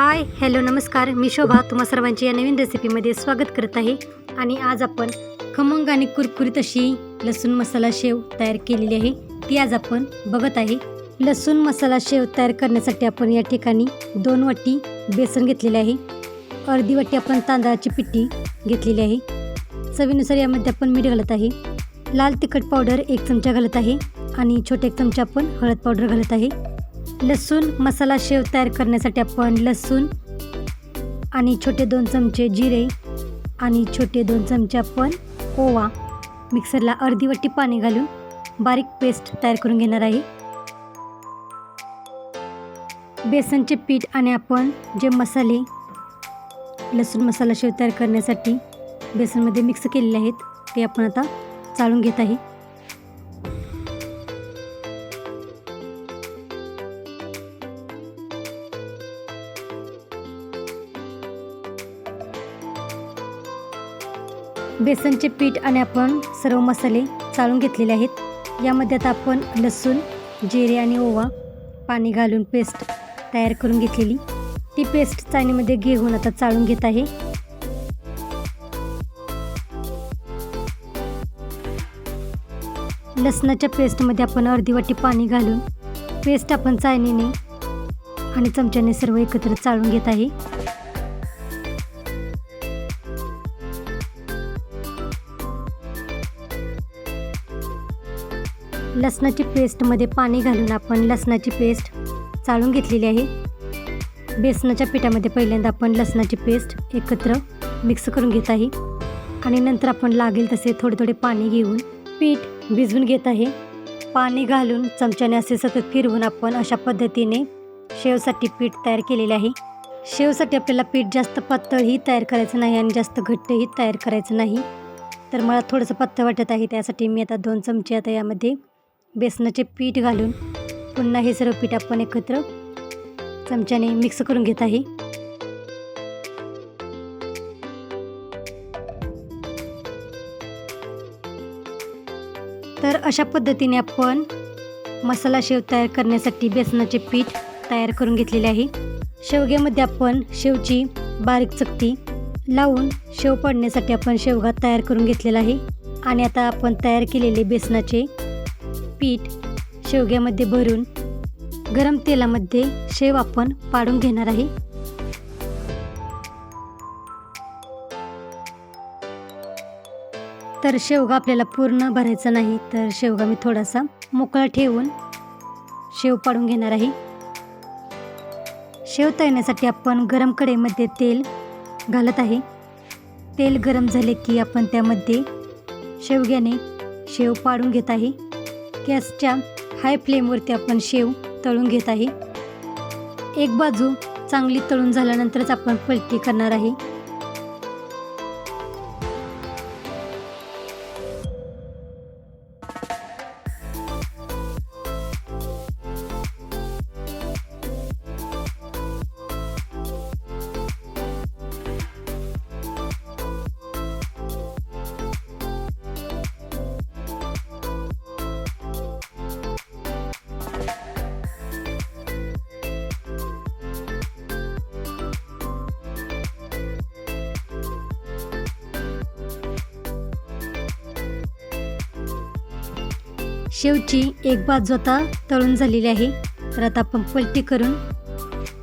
Hi hello नमस्कार. मी शोभा. तुम्हा सर्वांची या नवीन रेसिपीमध्ये स्वागत करत आहे. आणि आज आपण खमंग आणि कुरकुरीत अशी लसूण मसाला शेव तयार केलेली आहे. ती आज आपण बघत आहे. लसूण मसाला शेव तयार करण्यासाठी आपण या ठिकाणी दोन वाटी बेसन घेतलेले आहे. अर्धी वाटी आपण तांदळाची पिठी घेतलेली आहे. चवीनुसार यामध्ये आपण मीठ घालत आहे. लाल तिखट पावडर एक चमचा घालत आहे. आणि छोटे एक चमचा आपण हळद पावडर घालत आहे. लसूण मसाला शेव तयार करण्यासाठी आपण लसूण आणि छोटे दोन चमचे जिरे आणि छोटे दोन चमचे आपण ओवा. मिक्सरला अर्धी वाटी पाणी घालून बारीक पेस्ट तयार करून घेणार आहे. बेसनचे पीठ आणि आपण जे मसाले लसूण मसाला शेव तयार करण्यासाठी बेसनमध्ये मिक्स केलेले आहेत ते आपण आता चाळून घेत आहे. बेसनचे पीठ आणि आपण सर्व मसाले चाळून घेतलेले आहेत. यामध्ये आता आपण लसूण जिरे आणि ओवा पाणी घालून पेस्ट तयार करून घेतलेली. ती पेस्ट चाळणीमध्ये घेऊन आता चाळून घेत आहे. लसणाच्या पेस्टमध्ये आपण अर्धी वाटी पाणी घालून पेस्ट आपण चाळणीने आणि चमच्याने सर्व एकत्र चाळून घेत आहे. लसणाची पेस्टमध्ये पाणी घालून आपण लसणाची पेस्ट चाळून घेतलेली आहे. बेसनाच्या पिठामध्ये पहिल्यांदा आपण लसणाची पेस्ट एकत्र मिक्स करून घेत आहे. आणि नंतर आपण लागेल तसे थोडे थोडे पाणी घेऊन पीठ भिजवून घेत आहे. पाणी घालून चमच्याने असे सतत फिरवून आपण अशा पद्धतीने शेवसाठी पीठ तयार केलेले आहे. शेवसाठी आपल्याला पीठ जास्त पातळही तयार करायचं नाही आणि जास्त घट्टही तयार करायचं नाही. तर मला थोडंसं पातळ वाटत आहे त्यासाठी मी आता दोन चमचे आता यामध्ये बेसनाचे पीठ घालून पुन्हा हे सर्व पीठ आपण एकत्र चमच्याने मिक्स करून घेत आहे. तर अशा पद्धतीने आपण मसाला शेव तयार करण्यासाठी बेसनाचे पीठ तयार करून घेतलेले आहे. शेवग्यामध्ये आपण शेवची बारीक चकती लावून शेव पाडण्यासाठी आपण शेवगा तयार करून घेतलेला आहे. आणि आता आपण तयार केलेले बेसनाचे पीठ शेवग्यामध्ये भरून गरम तेलामध्ये शेव आपण पाडून घेणार आहे. तर शेवगा आपल्याला पूर्ण भरायचा नाही तर शेवगा मी थोडासा मोकळा ठेवून शेव पाडून घेणार आहे. शेव तळण्यासाठी आपण गरम कढईमध्ये तेल घालत आहे. तेल गरम झाले की आपण त्यामध्ये शेवग्याने शेव पाडून घेत आहे. गॅसच्या हाय फ्लेमवरती आपण शेव तळून घेत आहे. एक बाजू चांगली तळून झाल्यानंतरच आपण पलटी करणार आहे. शेवची एक बाजू आता तळून झालेली आहे. तर आता आपण पलटी करून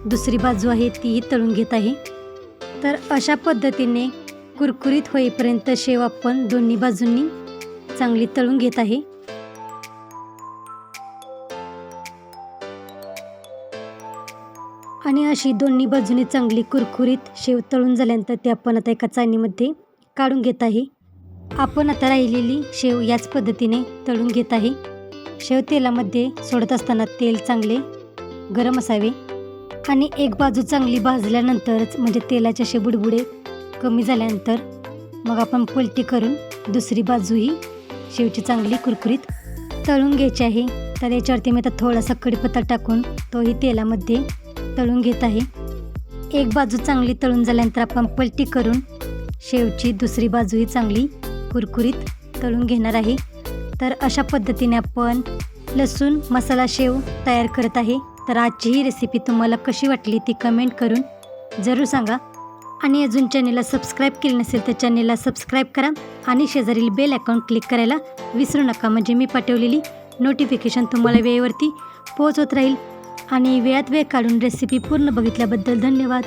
दुसरी बाजू आहे तीही तळून घेत आहे. तर अशा पद्धतीने कुरकुरीत होईपर्यंत शेव आपण दोन्ही बाजूंनी चांगली तळून घेत आहे. आणि अशी दोन्ही बाजूने चांगली कुरकुरीत शेव तळून झाल्यानंतर ते आपण आता एका चाळणीमध्ये काढून घेत आहे. आपण आता राहिलेली शेव याच पद्धतीने तळून घेत आहे. शेव तेलामध्ये सोडत असताना तेल चांगले गरम असावे आणि एक बाजू चांगली भाजल्यानंतरच म्हणजे तेलाचे असे बुडबुडे कमी झाल्यानंतर मग आपण पलटी करून दुसरी बाजूही शेवची चांगली कुरकुरीत तळून घ्यायची आहे. तर याच्यावरती मी आता थोडासा कडीपत्ता टाकून तोही तेलामध्ये तळून घेत आहे. एक बाजू चांगली तळून झाल्यानंतर आपण पलटी करून शेवची दुसरी बाजूही चांगली कुरकुरीत तळून घेणार आहे. तर अशा पद्धतीने आपण लसूण मसाला शेव तयार करत आहे. तर आजची ही रेसिपी तुम्हाला कशी वाटली ती कमेंट करून जरूर सांगा. आणि अजून चॅनेलला सबस्क्राईब केले नसेल तर चॅनेलला सबस्क्राईब करा आणि शेजारील बेल अकाउंट क्लिक करायला विसरू नका. म्हणजे मी पाठवलेली नोटिफिकेशन तुम्हाला वेळेवरती पोहोचवत राहील. आणि वेळात वेळ काढून रेसिपी पूर्ण बघितल्याबद्दल धन्यवाद.